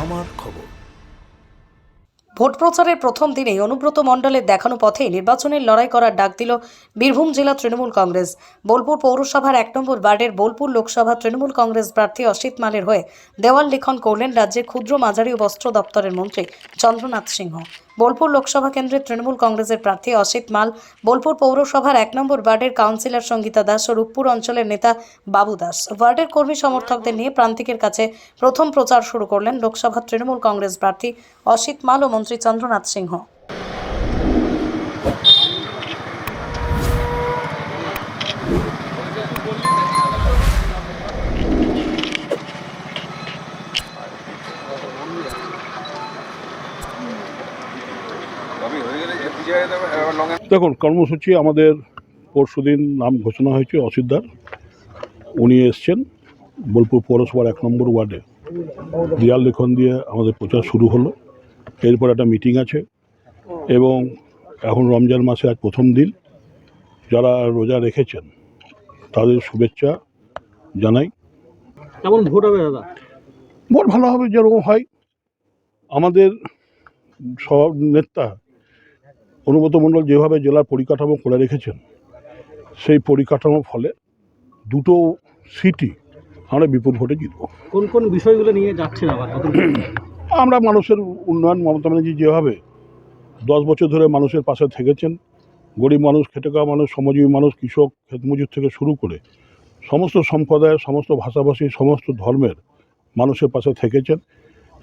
আমার খবর। ভোট প্রচারের প্রথম দিনেই অনুব্রত মণ্ডলের দেখানো পথেই নির্বাচনের লড়াই করার ডাক দিল বীরভূম জেলা তৃণমূল কংগ্রেস। বোলপুর পৌরসভার এক নম্বর ওয়ার্ডের বোলপুর লোকসভা তৃণমূল কংগ্রেস প্রার্থী অসিত মালের হয়ে দেওয়াল লিখন করলেন রাজ্যের ক্ষুদ্র মাঝারি ও বস্ত্র দপ্তরের মন্ত্রী চন্দ্রনাথ সিংহ। বোলপুর লোকসভা কেন্দ্রের তৃণমূল কংগ্রেসের প্রার্থী অসিত মাল। বোলপুর পৌরসভার এক নম্বর ওয়ার্ডের কাউন্সিলর সঙ্গীতা দাস ও রূপপুর অঞ্চলের নেতা বাবু দাস। ওয়ার্ডের কর্মী সমর্থকদের নিয়ে প্রান্তিকের কাছে প্রথম প্রচার শুরু করলেন লোকসভা তৃণমূল কংগ্রেস প্রার্থী অসিত মাল ও মন্ত্রী চন্দ্রনাথ সিংহ। দেখুন কর্মসূচি আমাদের পরশুদিন নাম ঘোষণা হয়েছে অসিদ্ধার উনি এসছেন বোলপুর পৌরসভার এক নম্বর ওয়ার্ডে। দেয়াল লেখন দিয়ে আমাদের প্রচার শুরু হলো। এরপর একটা মিটিং আছে এবং এখন রমজান মাসে আজ প্রথম দিন। যারা রোজা রেখেছেন তাদের শুভেচ্ছা জানাই। কেমন ভোট হবে দাদা? ভোট ভালো হবে যেরকম হয়। আমাদের সব নেতা অনুব্রত মণ্ডল যেভাবে জেলার পরিকাঠামো করে রেখেছেন সেই পরিকাঠামোর ফলে দুটো সিটি আমরা বিপুল ভোটে জিতব। কোন কোন বিষয়গুলো নিয়ে যাচ্ছেন আবার? আমরা মানুষের উন্নয়ন মমতা ব্যানার্জি যেভাবে দশ বছর ধরে মানুষের পাশে থেকেছেন গরিব মানুষ খেটে খাওয়া মানুষ শ্রমজীবী মানুষ কৃষক ক্ষেতমজুর থেকে শুরু করে সমস্ত সম্প্রদায়ের সমস্ত ভাষাভাষী সমস্ত ধর্মের মানুষের পাশে থেকেছেন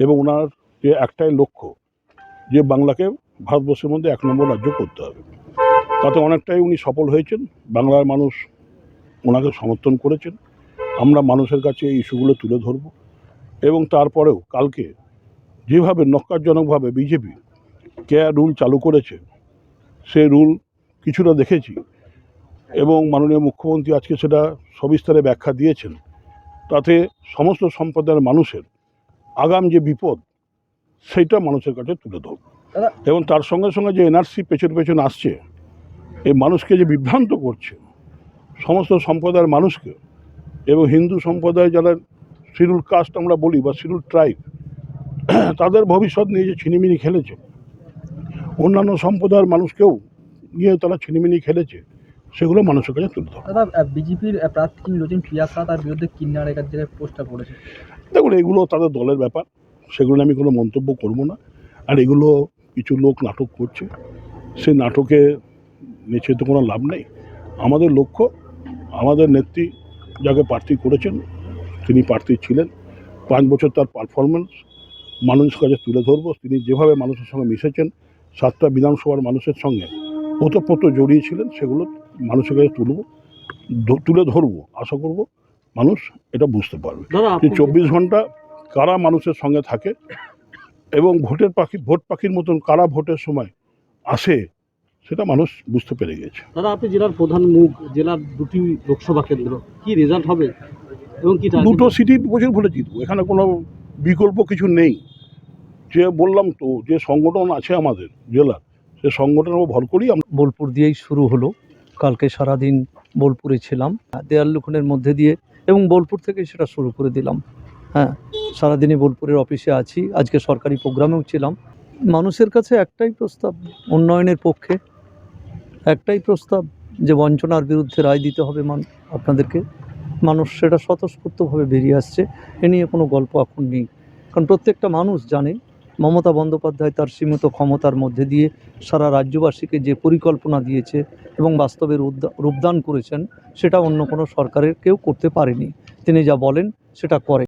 এবং ওনার যে একটাই লক্ষ্য যে বাংলাকে ভারতবর্ষের মধ্যে এক নম্বর রাজ্য করতে হবে। তাতে অনেকটাই উনি সফল হয়েছেন। বাংলার মানুষ ওনাকে সমর্থন করেছেন। আমরা মানুষের কাছে এই ইস্যুগুলো তুলে ধরব। এবং তারপরেও কালকে যেভাবে নক্কারজনকভাবে বিজেপি কেয়ার রুল চালু করেছে, সে রুল কিছুটা দেখেছি। এবং মাননীয় মুখ্যমন্ত্রী আজকে সেটা সবিস্তারে ব্যাখ্যা দিয়েছেন। তাতে সমস্ত সম্প্রদায়ের মানুষের আগাম যে বিপদ সেইটা মানুষের কাছে তুলে ধরব। এবং তার সঙ্গে সঙ্গে যে এনআরসি পেছন পেছন আসছে এই মানুষকে যে বিভ্রান্ত করছে সমস্ত সম্প্রদায়ের মানুষকে এবং হিন্দু সম্প্রদায় যারা শিডিউল কাস্ট আমরা বলি বা শিডিউল ট্রাইব তাদের ভবিষ্যৎ নিয়ে যে ছিনিমিনি খেলেছে অন্যান্য সম্প্রদায়ের মানুষকেও নিয়ে তারা ছিনিমিনি খেলেছে সেগুলো মানুষের কাছে তুলে ধরো। দাদা বিজেপির প্রার্থী রয়েছেন পিয়াসা তার বিরুদ্ধে কিন্নার একার জায়গায় পোস্টটা পড়েছে দেখুন এগুলো তাদের দলের ব্যাপার সেগুলো আমি কোনো মন্তব্য করব না আর এগুলো কিছু লোক নাটক করছে। সেই নাটকে নেচে তো কোনো লাভ নেই। আমাদের লক্ষ্য আমাদের নেত্রী যাকে প্রার্থী করেছেন তিনি প্রার্থী ছিলেন। পাঁচ বছর তার পারফরমেন্স মানুষের কাছে তুলে ধরবো। তিনি যেভাবে মানুষের সঙ্গে মিশেছেন সাতটা বিধানসভার মানুষের সঙ্গে ওতপ্রোত জড়িয়েছিলেন সেগুলো মানুষের কাছে তুলব তুলে ধরবো আশা করব মানুষ এটা বুঝতে পারবে। চব্বিশ ঘণ্টা কারা মানুষের সঙ্গে থাকে এবং ভোটের পাখি ভোট পাখির মতন কারা ভোটের সময় আসে সেটা মানুষ বুঝতে পেরে গেছে দাদা আপনি জেলার প্রধান মুখ জেলার দুটি লোকসভা কেন্দ্র কি রেজাল্ট হবে এবং কি দুটো সিটি প্রচুর ভোটে জিতবো এখানে কোনো বিকল্প কিছু নেই। যে বললাম তো যে সংগঠন আছে আমাদের জেলার সে সংগঠনের ভর করেই আমরা বোলপুর দিয়েই শুরু হলো। কালকে সারাদিন বোলপুরে ছিলাম দেয়াল লিখনের মধ্যে দিয়ে এবং বোলপুর থেকে সেটা শুরু করে দিলাম। হ্যাঁ সারাদিনই বোলপুরের অফিসে আছি। আজকে সরকারি প্রোগ্রামেও ছিলাম। মানুষের কাছে একটাই প্রস্তাব, উন্নয়নের পক্ষে একটাই প্রস্তাব যে বঞ্চনার বিরুদ্ধে রায় দিতে হবে মান আপনাদেরকে। মানুষ সেটা স্বতঃস্ফূর্তভাবে বেরিয়ে আসছে। এ নিয়ে কোনো গল্প এখন নেই। কারণ প্রত্যেকটা মানুষ জানে, মমতা বন্দ্যোপাধ্যায় তার সীমিত ক্ষমতার মধ্যে দিয়ে সারা রাজ্যবাসীকে যে পরিকল্পনা দিয়েছে এবং বাস্তবের রূপদান করেছেন, সেটা অন্য কোনো সরকারের কেউ করতে পারেনি। তিনি যা বলেন, সেটা করে।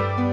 Bye.